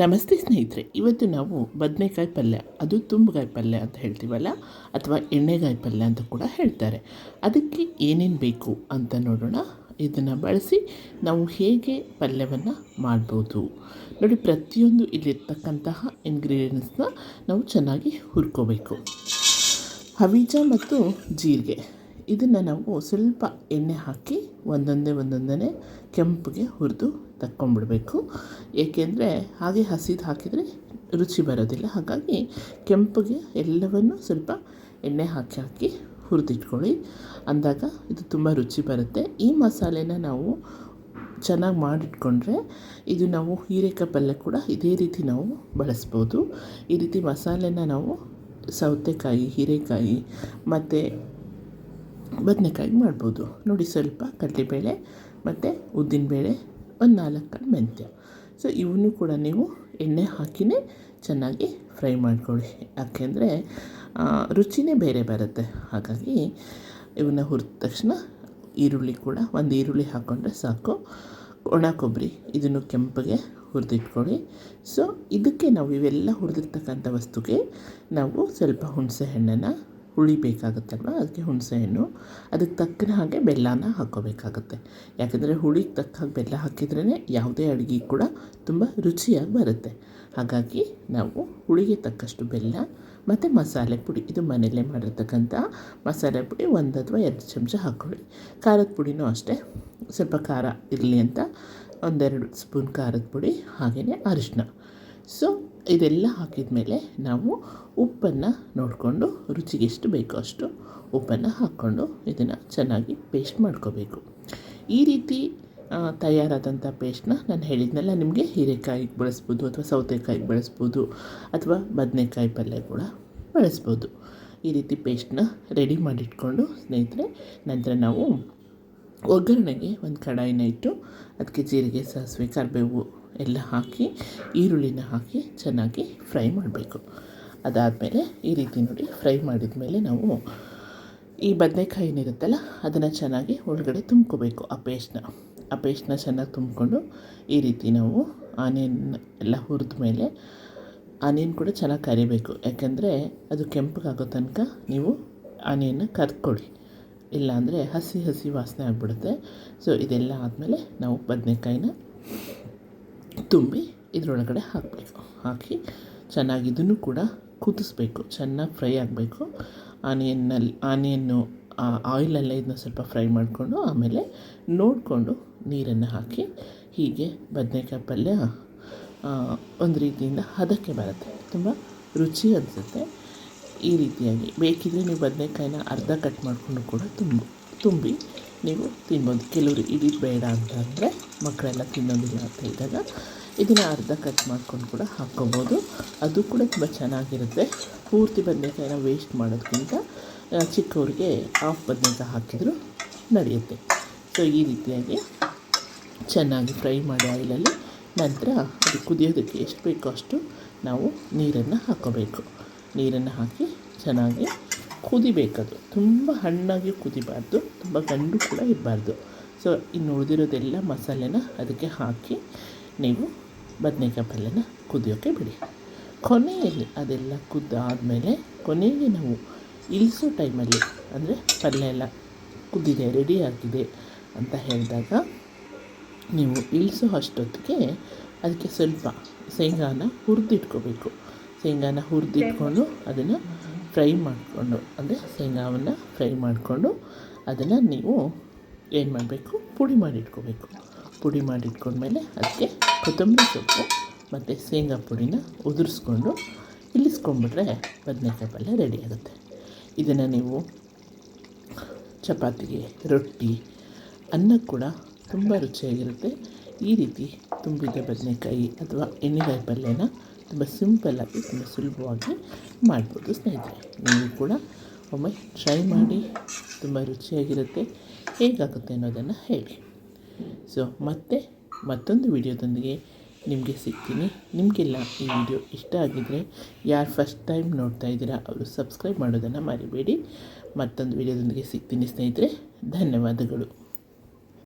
ನಮಸ್ತೆ ಸ್ನೇಹಿತರೆ, ಇವತ್ತು ನಾವು ಬದನೆಕಾಯಿ ಪಲ್ಯ, ಅದು ತುಂಬಗಾಯಿ ಪಲ್ಯ ಅಂತ ಹೇಳ್ತೀವಲ್ಲ, ಅಥವಾ ಎಣ್ಣೆಗಾಯಿ ಪಲ್ಯ ಅಂತ ಕೂಡ ಹೇಳ್ತಾರೆ. ಅದಕ್ಕೆ ಏನೇನು ಬೇಕು ಅಂತ ನೋಡೋಣ. ಇದನ್ನು ಬಳಸಿ ನಾವು ಹೇಗೆ ಪಲ್ಯವನ್ನು ಮಾಡ್ಬೋದು. ನೋಡಿ, ಪ್ರತಿಯೊಂದು ಇಲ್ಲಿರ್ತಕ್ಕಂತಹ ಇಂಗ್ರೀಡಿಯೆಂಟ್ಸ್ನ ನಾವು ಚೆನ್ನಾಗಿ ಹುರ್ಕೋಬೇಕು. ಹವೀಜ ಮತ್ತು ಜೀರಿಗೆ. ಇದನ್ನು ನಾವು ಸ್ವಲ್ಪ ಎಣ್ಣೆ ಹಾಕಿ ಒಂದೊಂದೇ ಒಂದೊಂದೇ ಕೆಂಪಿಗೆ ಹುರಿದು ತಕ್ಕೊಂಬಿಡಬೇಕು. ಏಕೆಂದರೆ ಹಾಗೆ ಹಸಿದು ಹಾಕಿದರೆ ರುಚಿ ಬರೋದಿಲ್ಲ. ಹಾಗಾಗಿ ಕೆಂಪಿಗೆ ಎಲ್ಲವನ್ನೂ ಸ್ವಲ್ಪ ಎಣ್ಣೆ ಹಾಕಿ ಹಾಕಿ ಹುರಿದಿಟ್ಕೊಳ್ಳಿ. ಅಂದಾಗ ಇದು ತುಂಬ ರುಚಿ ಬರುತ್ತೆ. ಈ ಮಸಾಲೆನ ನಾವು ಚೆನ್ನಾಗಿ ಮಾಡಿಟ್ಕೊಂಡ್ರೆ ಇದು ನಾವು ಹೀರೆಕಾಯಿ ಪಲ್ಯ ಕೂಡ ಇದೇ ರೀತಿ ನಾವು ಬಳಸ್ಬೋದು. ಈ ರೀತಿ ಮಸಾಲೆನ ನಾವು ಸೌತೆಕಾಯಿ, ಹೀರೆಕಾಯಿ ಮತ್ತು ಬದನೆಕಾಯಿ ಮಾಡ್ಬೋದು. ನೋಡಿ ಸ್ವಲ್ಪ ಕಡಲೆಬೇಳೆ ಮತ್ತು ಉದ್ದಿನಬೇಳೆ ಒಂದು ನಾಲ್ಕು ಕಡೆ ಮೆಂತ್ಯ. ಸೊ ಇವನ್ನೂ ಕೂಡ ನೀವು ಎಣ್ಣೆ ಹಾಕಿಯೇ ಚೆನ್ನಾಗಿ ಫ್ರೈ ಮಾಡ್ಕೊಳ್ಳಿ. ಯಾಕೆಂದರೆ ರುಚಿನೇ ಬೇರೆ ಬರುತ್ತೆ. ಹಾಗಾಗಿ ಇವನ್ನ ಹುರಿದ ತಕ್ಷಣ ಈರುಳ್ಳಿ ಕೂಡ ಒಂದು ಈರುಳ್ಳಿ ಹಾಕ್ಕೊಂಡ್ರೆ ಸಾಕು. ಒಣ ಕೊಬ್ಬರಿ, ಇದನ್ನು ಕೆಂಪಗೆ ಹುರಿದಿಟ್ಕೊಳ್ಳಿ. ಸೊ ಇದಕ್ಕೆ ನಾವು ಇವೆಲ್ಲ ಹುರಿದಿರ್ತಕ್ಕಂಥ ವಸ್ತುಗೆ ನಾವು ಸ್ವಲ್ಪ ಹುಣಸೆ ಹಣ್ಣನ್ನು ಹುಳಿ ಬೇಕಾಗುತ್ತಲ್ವ ಅದಕ್ಕೆ ಹುಣಸೆಹಣ್ಣು. ಅದಕ್ಕೆ ತಕ್ಕನ ಹಾಗೆ ಬೆಲ್ಲನ ಹಾಕ್ಕೋಬೇಕಾಗತ್ತೆ. ಯಾಕಂದರೆ ಹುಳಿಗೆ ತಕ್ಕ ಹಾಗೆ ಬೆಲ್ಲ ಹಾಕಿದ್ರೇ ಯಾವುದೇ ಅಡುಗೆ ಕೂಡ ತುಂಬ ರುಚಿಯಾಗಿ ಬರುತ್ತೆ. ಹಾಗಾಗಿ ನಾವು ಹುಳಿಗೆ ತಕ್ಕಷ್ಟು ಬೆಲ್ಲ ಮತ್ತು ಮಸಾಲೆ ಪುಡಿ, ಇದು ಮನೆಯಲ್ಲೇ ಮಾಡಿರ್ತಕ್ಕಂಥ ಮಸಾಲೆ ಪುಡಿ ಒಂದು ಅಥವಾ ಎರಡು ಚಮಚ ಹಾಕ್ಕೊಳ್ಳಿ. ಖಾರದ ಪುಡಿನೂ ಅಷ್ಟೇ. ಸ್ವಲ್ಪ ಖಾರ ಇರಲಿ ಅಂತ ಒಂದೆರಡು ಸ್ಪೂನ್ ಖಾರದ ಪುಡಿ, ಹಾಗೆಯೇ ಅರಿಶಿನ ಸೊ ಇದೆಲ್ಲ ಹಾಕಿದ ಮೇಲೆ ನಾವು ಉಪ್ಪನ್ನು ನೋಡಿಕೊಂಡು ರುಚಿಗೆ ಎಷ್ಟು ಬೇಕೋ ಅಷ್ಟು ಉಪ್ಪನ್ನು ಹಾಕ್ಕೊಂಡು ಇದನ್ನು ಚೆನ್ನಾಗಿ ಪೇಸ್ಟ್ ಮಾಡ್ಕೋಬೇಕು. ಈ ರೀತಿ ತಯಾರಾದಂಥ ಪೇಸ್ಟ್ನ ನಾನು ಹೇಳಿದ್ನಲ್ಲ, ನಿಮಗೆ ಹೀರೆಕಾಯಿಗೆ ಬಳಸ್ಬೋದು ಅಥವಾ ಸೌತೆಕಾಯಿಗೆ ಬಳಸ್ಬೋದು ಅಥವಾ ಬದನೆಕಾಯಿ ಪಲ್ಯ ಕೂಡ ಬಳಸ್ಬೋದು. ಈ ರೀತಿ ಪೇಸ್ಟ್ನ ರೆಡಿ ಮಾಡಿಟ್ಕೊಂಡು ಸ್ನೇಹಿತರೆ, ನಂತರ ನಾವು ಒಗ್ಗರಣೆಗೆ ಒಂದು ಕಡಾಯಿನ ಇಟ್ಟು, ಅದಕ್ಕೆ ಜೀರಿಗೆ, ಸಾಸಿವೆ, ಕರಿಬೇವು ಎಲ್ಲ ಹಾಕಿ, ಈರುಳ್ಳಿನ ಹಾಕಿ ಚೆನ್ನಾಗಿ ಫ್ರೈ ಮಾಡಬೇಕು. ಅದಾದಮೇಲೆ ಈ ರೀತಿ ನೋಡಿ ಫ್ರೈ ಮಾಡಿದ ಮೇಲೆ ನಾವು ಈ ಬದನೆಕಾಯಿ ಏನಿರುತ್ತಲ್ಲ, ಅದನ್ನು ಚೆನ್ನಾಗಿ ಒಳಗಡೆ ತುಂಬ್ಕೋಬೇಕು ಆ ಪೇಸ್ಟ್ನ ಆ ಪೇಸ್ಟ್ನ ಚೆನ್ನಾಗಿ ತುಂಬಿಕೊಂಡು ಈ ರೀತಿ ನಾವು ಆನಿಯನ್ ಎಲ್ಲ ಹುರಿದ ಮೇಲೆ ಆನಿಯನ್ ಕೂಡ ಚೆನ್ನಾಗಿ ಕರಿಬೇಕು. ಯಾಕೆಂದರೆ ಅದು ಕೆಂಪಗಾಗೋ ತನಕ ನೀವು ಆನಿಯನ್ನ ಕರ್ಕೊಳ್ಳಿ ಇಲ್ಲಾಂದರೆ ಹಸಿ ಹಸಿ ವಾಸನೆ ಆಗಿಬಿಡುತ್ತೆ. ಸೊ ಇದೆಲ್ಲ ಆದಮೇಲೆ ನಾವು ಬದನೆಕಾಯಿನ ತುಂಬಿ ಇದರೊಳಗಡೆ ಹಾಕಬೇಕು. ಹಾಕಿ ಚೆನ್ನಾಗಿ ಇದನ್ನು ಕೂಡ ಕುದಿಸ್ಬೇಕು. ಚೆನ್ನಾಗಿ ಫ್ರೈ ಆಗಬೇಕು. ಆನಿಯನ್ನಲ್ಲಿ, ಆನಿಯನ್ನು ಆಯಿಲಲ್ಲೇ ಇದನ್ನ ಸ್ವಲ್ಪ ಫ್ರೈ ಮಾಡಿಕೊಂಡು ಆಮೇಲೆ ನೋಡಿಕೊಂಡು ನೀರನ್ನು ಹಾಕಿ ಹೀಗೆ ಬದನೆಕಾಯಿ ಪಲ್ಯ ಒಂದು ರೀತಿಯಿಂದ ಹದಕ್ಕೆ ಬರುತ್ತೆ. ತುಂಬ ರುಚಿ ಅನಿಸುತ್ತೆ ಈ ರೀತಿಯಾಗಿ ಬೇಕಿದ್ರೆ ನೀವು ಬದನೆಕಾಯಿನ ಅರ್ಧ ಕಟ್ ಮಾಡಿಕೊಂಡು ಕೂಡ ತುಂಬ, ತುಂಬಿ ನೀವು ತಿನ್ಬೋದು. ಕೆಲವರು ಇಡೀ ಬೇಡ ಅಂತ ಅಂದರೆ ಮಕ್ಕಳೆಲ್ಲ ತಿನ್ನೋದಿಲ್ಲ ಅಂತ ಇದ್ದಾಗ ಇದನ್ನು ಅರ್ಧ ಕಟ್ ಮಾಡ್ಕೊಂಡು ಕೂಡ ಹಾಕ್ಕೋಬೋದು. ಅದು ಕೂಡ ತುಂಬ ಚೆನ್ನಾಗಿರುತ್ತೆ. ಪೂರ್ತಿ ಬದನೆಕಾಯಿನ ವೇಸ್ಟ್ ಮಾಡೋದಕ್ಕಿಂತ ಚಿಕ್ಕವ್ರಿಗೆ ಹಾಫ್ ಬದನೆಕಾಯಿ ಹಾಕಿದ್ರು ನಡೆಯುತ್ತೆ. ಸೊ ಈ ರೀತಿಯಾಗಿ ಚೆನ್ನಾಗಿ ಫ್ರೈ ಮಾಡಿ ಆಯಿಲಲ್ಲಿ. ನಂತರ ಅದು ಕುದಿಯೋದಕ್ಕೆ ಎಷ್ಟು ಬೇಕೋ ಅಷ್ಟು ನಾವು ನೀರನ್ನು ಹಾಕ್ಕೋಬೇಕು. ನೀರನ್ನು ಹಾಕಿ ಚೆನ್ನಾಗಿ ಕುದಿಬೇಕದು ತುಂಬ ಹಣ್ಣಾಗಿ ಕುದಿಬಾರ್ದು, ತುಂಬ ಗಂಡು ಕೂಡ ಇರಬಾರ್ದು. ಸೊ ಇನ್ನು ಉಳಿದಿರೋದೆಲ್ಲ ಮಸಾಲೆನ ಅದಕ್ಕೆ ಹಾಕಿ ನೀವು ಬದನೆಕಾಯಿ ಪಲ್ಯನ ಕುದಿಯೋಕ್ಕೆ ಬಿಡಿ. ಕೊನೆಯಲ್ಲಿ ಅದೆಲ್ಲ ಕುದ್ದಾದಮೇಲೆ ಕೊನೆಗೆ ನಾವು ಇಳಿಸೋ ಟೈಮಲ್ಲಿ ಅಂದರೆ ಪಲ್ಯ ಎಲ್ಲ ಕುದ್ದಿದೆ ರೆಡಿ ಅಂತ ಹೇಳಿದಾಗ ನೀವು ಇಳಿಸೋ ಅಷ್ಟೊತ್ತಿಗೆ ಅದಕ್ಕೆ ಸ್ವಲ್ಪ ಶೇಂಗಾನ ಹುರಿದಿಟ್ಕೋಬೇಕು. ಶೇಂಗಾನ ಹುರಿದಿಟ್ಕೊಂಡು ಅದನ್ನು ಫ್ರೈ ಮಾಡಿಕೊಂಡು, ಅಂದರೆ ಶೇಂಗಾವನ್ನು ಫ್ರೈ ಮಾಡಿಕೊಂಡು ಅದನ್ನು ನೀವು ಏನು ಮಾಡಬೇಕು? ಪುಡಿ ಮಾಡಿಟ್ಕೋಬೇಕು. ಪುಡಿ ಮಾಡಿಟ್ಕೊಂಡ್ಮೇಲೆ ಅದಕ್ಕೆ ಕೊತ್ತಂಬರಿ ಸೊಪ್ಪು ಮತ್ತು ಶೇಂಗಾ ಪುಡಿನ ಉದುರಿಸ್ಕೊಂಡು ಇಳಿಸ್ಕೊಂಡ್ಬಿಟ್ರೆ ಬದನೆಕಾಯಿ ಪಲ್ಯ ರೆಡಿ ಆಗುತ್ತೆ. ಇದನ್ನು ನೀವು ಚಪಾತಿಗೆ, ರೊಟ್ಟಿ, ಅನ್ನ ಕೂಡ ತುಂಬ ರುಚಿಯಾಗಿರುತ್ತೆ. ಈ ರೀತಿ ತುಂಬಿದ ಬದನೆಕಾಯಿ ಅಥವಾ ಎಣ್ಣೆಕಾಯಿ ಪಲ್ಯನ ತುಂಬ ಸಿಂಪಲ್ಲಾಗಿ ತುಂಬ ಸುಲಭವಾಗಿ ಮಾಡ್ಬೋದು ಸ್ನೇಹಿತರೆ. ನೀವು ಕೂಡ ಒಮ್ಮೆ ಟ್ರೈ ಮಾಡಿ, ತುಂಬ ರುಚಿಯಾಗಿರುತ್ತೆ, ಹೇಗಾಗುತ್ತೆ ಅನ್ನೋದನ್ನು ಹೇಳಿ. ಸೊ ಮತ್ತೆ ಮತ್ತೊಂದು ವಿಡಿಯೋದೊಂದಿಗೆ ನಿಮಗೆ ಸಿಗ್ತೀನಿ. ನಿಮಗೆಲ್ಲ ಈ ವಿಡಿಯೋ ಇಷ್ಟ ಆಗಿದ್ದರೆ ಯಾರು ಫಸ್ಟ್ ಟೈಮ್ ನೋಡ್ತಾ ಇದ್ದೀರಾ, ಅವರು ಸಬ್ಸ್ಕ್ರೈಬ್ ಮಾಡೋದನ್ನು ಮರಿಬೇಡಿ. ಮತ್ತೊಂದು ವಿಡಿಯೋದೊಂದಿಗೆ ಸಿಗ್ತೀನಿ ಸ್ನೇಹಿತರೆ. ಧನ್ಯವಾದಗಳು.